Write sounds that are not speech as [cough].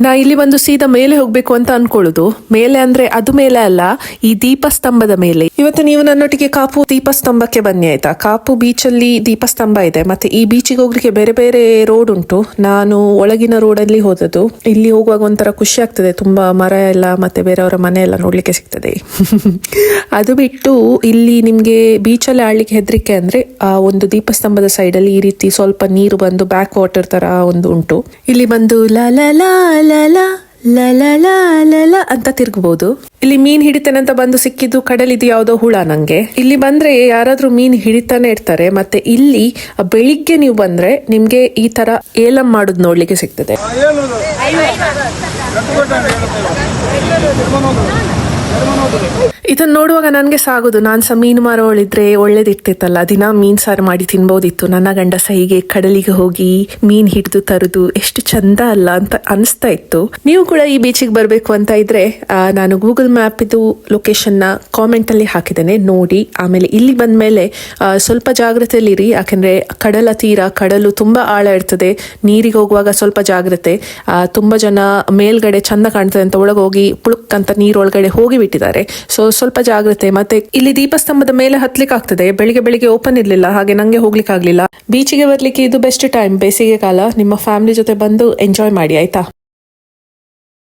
ನಾ ಇಲ್ಲಿ ಬಂದು ಸೀದಾ ಮೇಲೆ ಹೋಗ್ಬೇಕು ಅಂತ ಅನ್ಕೊಳ್ಳುದು. ಮೇಲೆ ಅಂದ್ರೆ ಅದು ಮೇಲೆ ಅಲ್ಲ, ಈ ದೀಪಸ್ತಂಭದ ಮೇಲೆ. ಇವತ್ತು ನೀವು ನನ್ನೊಟ್ಟಿಗೆ ಕಾಪು ದೀಪಸ್ತಂಭಕ್ಕೆ ಬನ್ನಿ ಆಯ್ತಾ? ಕಾಪು ಬೀಚ್ ಅಲ್ಲಿ ದೀಪಸ್ತಂಭ ಇದೆ, ಮತ್ತೆ ಈ ಬೀಚಿಗೆ ಹೋಗ್ಲಿಕ್ಕೆ ಬೇರೆ ಬೇರೆ ರೋಡ್ ಉಂಟು. ನಾನು ಒಳಗಿನ ರೋಡ್ ಅಲ್ಲಿ ಹೋದದ್ದು. ಇಲ್ಲಿ ಹೋಗುವಾಗ ಒಂಥರ ಖುಷಿ ಆಗ್ತದೆ, ತುಂಬಾ ಮರ ಎಲ್ಲ, ಮತ್ತೆ ಬೇರೆಯವರ ಮನೆ ಎಲ್ಲ ನೋಡ್ಲಿಕ್ಕೆ ಸಿಗ್ತದೆ. [laughs] ಅದು ಬಿಟ್ಟು ಇಲ್ಲಿ ನಿಮ್ಗೆ ಬೀಚಲ್ಲಿ ಆಡ್ಲಿಕ್ಕೆ ಹೆದರಿಕೆ ಅಂದ್ರೆ, ಆ ಒಂದು ದೀಪಸ್ತಂಭದ ಸೈಡ್ ಅಲ್ಲಿ ಈ ರೀತಿ ಸ್ವಲ್ಪ ನೀರು ಬಂದು ಬ್ಯಾಕ್ ವಾಟರ್ ತರ ಒಂದು ಉಂಟು. ಇಲ್ಲಿ ಬಂದು ಲ ಲಲಲ ಲಲಲ ಲಲ ಅಂತ ತಿರ್ಗಬಹುದು ಇಲ್ಲಿ ಮೀನ್ ಹಿಡಿತಾನಂತ ಬಂದು ಸಿಕ್ಕಿದ್ದು ಕಡಲಿದು ಯಾವುದೋ ಹುಳ ನಂಗೆ. ಇಲ್ಲಿ ಬಂದ್ರೆ ಯಾರಾದ್ರೂ ಮೀನ್ ಹಿಡಿತಾನೆ ಇರ್ತಾರೆ. ಮತ್ತೆ ಇಲ್ಲಿ ಬೆಳಿಗ್ಗೆ ನೀವು ಬಂದ್ರೆ ನಿಮ್ಗೆ ಈ ತರ ಏಲಂ ಮಾಡುದ್ ನೋಡ್ಲಿಕ್ಕೆ ಸಿಗ್ತದೆ. ಇದನ್ನ ನೋಡುವಾಗ ನನಗೆ ಸಾಗುದು, ನಾನು ಸಹ ಮೀನು ಮಾರೋಳಿದ್ರೆ ಒಳ್ಳೇದಿರ್ತಿತ್ತಲ್ಲ, ದಿನ ಮೀನ್ ಸಾರು ಮಾಡಿ ತಿನ್ಬೋದಿತ್ತು. ನನ್ನ ಗಂಡ ಸಹ ಹೀಗೆ ಕಡಲಿಗೆ ಹೋಗಿ ಮೀನ್ ಹಿಡಿದು ತರುದು, ಎಷ್ಟು ಚಂದ ಅಲ್ಲ ಅಂತ ಅನಿಸ್ತಾ ಇತ್ತು. ನೀವು ಕೂಡ ಈ ಬೀಚಿಗೆ ಬರಬೇಕು ಅಂತ ಇದ್ರೆ ನಾನು ಗೂಗಲ್ ಮ್ಯಾಪ್ ಇದು ಕಾಮೆಂಟ್ ಅಲ್ಲಿ ಹಾಕಿದ್ದೇನೆ, ನೋಡಿ. ಆಮೇಲೆ ಇಲ್ಲಿ ಬಂದ ಮೇಲೆ ಸ್ವಲ್ಪ ಜಾಗ್ರತೆಯಲ್ಲಿರಿ ಯಾಕಂದ್ರೆ ಕಡಲ ತೀರ, ಕಡಲು ತುಂಬಾ ಆಳ ಇರ್ತದೆ. ನೀರಿಗೆ ಹೋಗುವಾಗ ಸ್ವಲ್ಪ ಜಾಗ್ರತೆ. ತುಂಬಾ ಜನ ಮೇಲ್ಗಡೆ ಚಂದ ಕಾಣ್ತದೆ ಅಂತ ಒಳಗೋಗಿ ಪುಳುಕ್ ಅಂತ ನೀರೊಳಗಡೆ ಹೋಗಿ ಬಿಟ್ಟಿದ್ದಾರೆ. ಸೊ ಸ್ವಲ್ಪ ಜಾಗ್ರತೆ ಮತ್ತೆ ಇಲ್ಲಿ ದೀಪಸ್ತಂಭದ ಮೇಲೆ ಹತ್ಲಿಕ್ಕೆ ಆಗ್ತದೆ ಬೆಳಿಗ್ಗೆ ಬೆಳಿಗ್ಗೆ ಓಪನ್ ಇರ್ಲಿಲ್ಲ, ಹಾಗೆ ನಂಗೆ ಹೋಗ್ಲಿಕ್ಕೆ ಆಗ್ಲಿಲ್ಲ ಬೀಚಿಗೆ ಬರ್ಲಿಕ್ಕೆ ಇದು ಬೆಸ್ಟ್ ಟೈಮ್ ಬೇಸಿಗೆ ಕಾಲ, ನಿಮ್ಮ ಫ್ಯಾಮಿಲಿ ಜೊತೆ ಬಂದು ಎಂಜಾಯ್ ಮಾಡಿ, ಆಯ್ತಾ?